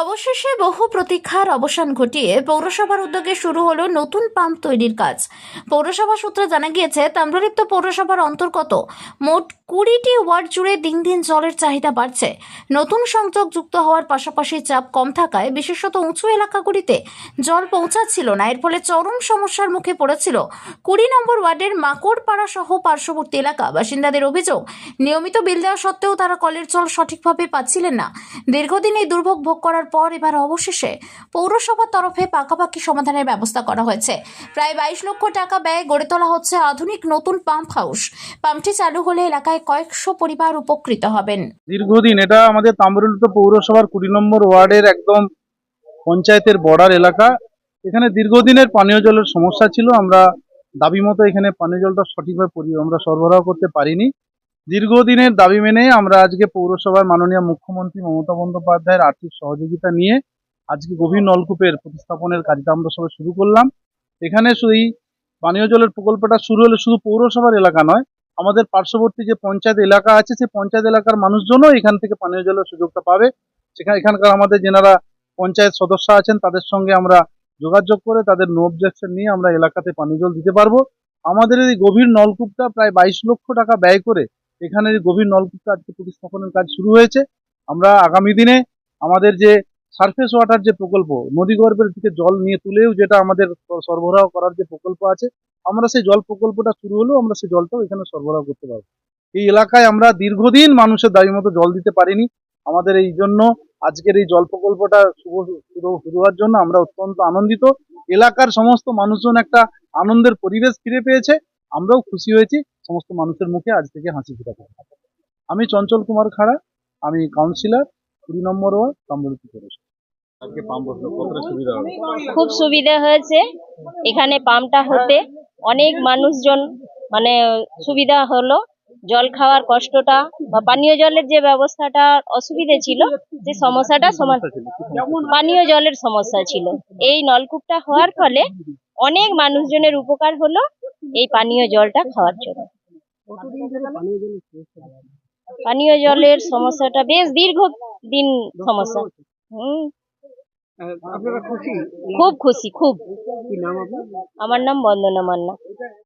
অবশেষে বহু প্রতীক্ষার অবসান ঘটিয়ে পৌরসভার উদ্যোগে শুরু হলো নতুন পাম্প তৈরির কাজ। পৌরসভা সূত্রে জানা গিয়েছে তাম্রলিপ্ত পৌরসভার অন্তর্গত মোট কুড়িটি ওয়ার্ড জুড়ে দিন দিন জলের চাহিদা বাড়ছে। নতুন সংযোগ যুক্ত হওয়ার পাশাপাশি চাপ কম থাকায় বিশেষত উঁচু এলাকাগুলিতে জল পৌঁছাচ্ছিল না। এর ফলে চরম সমস্যার মুখে পড়েছিল কুড়ি নম্বর ওয়ার্ডের মাকড়পাড়া সহ পার্শ্ববর্তী এলাকা। বাসিন্দাদের অভিযোগ, নিয়মিত বিল দেওয়া সত্ত্বেও তারা কলের জল সঠিকভাবে পাচ্ছিলেন না। দীর্ঘদিন এই দুর্ভোগ ভোগ করার পর এবার অবশেষে পৌরসভার তরফে পাকাপাকি সমাধানের ব্যবস্থা করা হয়েছে। প্রায় বাইশ লক্ষ টাকা ব্যয় গড়ে তোলা হচ্ছে আধুনিক নতুন পাম্প হাউস। পাম্পটি চালু হলে এলাকায় কয়েকশো পরিবার উপকৃত হবেন। দীর্ঘদিন এটা আমাদের তাম্রলিপ্ত পৌরসভার কুড়ি নম্বর ওয়ার্ডের একদম পঞ্চায়েতের বর্ডার এলাকা। এখানে দীর্ঘদিনের পানীয় জলের সমস্যা ছিল, আমরা দাবি মতো এখানে পানীয় জলটা সঠিকভাবে আমরা সরবরাহ করতে পারিনি। দীর্ঘদিনের দাবি মেনে আমরা আজকে পৌরসভার মাননীয় মুখ্যমন্ত্রী মমতা বন্দ্যোপাধ্যায়ের আর্থিক সহযোগিতা নিয়ে আজকে গভীর নলকূপের প্রতিস্থাপনের কাজটা আমরা সবাই শুরু করলাম। এখানে এই পানীয় জলের প্রকল্পটা শুরু হলে শুধু পৌরসভার এলাকা নয়, আমাদের পার্শ্ববর্তী যে পঞ্চায়েত এলাকা আছে, সেই পঞ্চায়েত এলাকার মানুষজনও এখান থেকে পানীয় জলের সুযোগটা পাবে। সেখানে এখানকার আমাদের যেনারা পঞ্চায়েত সদস্য আছেন, তাদের সঙ্গে আমরা যোগাযোগ করে তাদের নো অবজেকশন নিয়ে আমরা এলাকাতে পানীয় জল দিতে পারব। আমাদের এই গভীর নলকূপটা প্রায় বাইশ লক্ষ টাকা ব্যয় করে এখানে গভীর নলকূপটা আজকে প্রতিস্থাপনের কাজ শুরু হয়েছে, আমরা আগামী দিনে আমাদের যে সারফেস ওয়াটার যে প্রকল্প নদীগর্ভের থেকে জল নিয়ে তুলেও যেটা আমাদের সরবরাহ করার যে প্রকল্প আছে, আমরা সেই জল প্রকল্পটা শুরু হলেও আমরা সেই জলটাও এখানে সরবরাহ করতে পারব। এই এলাকায় আমরা দীর্ঘদিন মানুষের দাবি মতো জল দিতে পারিনি। আমাদের এই জন্য আজকের এই জল প্রকল্পটা শুভ শুরু হওয়ার জন্য আমরা অত্যন্ত আনন্দিত। এলাকার সমস্ত মানুষজন একটা আনন্দের পরিবেশ ফিরে পেয়েছে। আমরাও খুশি হয়েছি সমস্ত মানুষের মুখে আজ থেকে হাসি ফিরে আমি চঞ্চল কুমার খাড়া আমি কাউন্সিলর কুড়ি নম্বর ওয়ার্ড সুবিধা খুব সুবিধা হয়েছে এখানে পাম্পটা হতে অনেক মানুষজন মানে সুবিধা হলো জল খাওয়ার কষ্টটা বা পানীয় জলের যে ব্যবস্থাটা অসুবিধে ছিল যে সমস্যাটা সমাধান পানীয় জলের সমস্যা ছিল। এই নলকূপটা হওয়ার ফলে অনেক মানুষজনের উপকার হলো এই পানীয় জলটা খাওয়ার জন্য। পানীয় জলের সমস্যাটা বেশ দীর্ঘ দিন সমস্যা। হুম। খুব খুশি খুব। আমার নাম বন্দনা মান্না।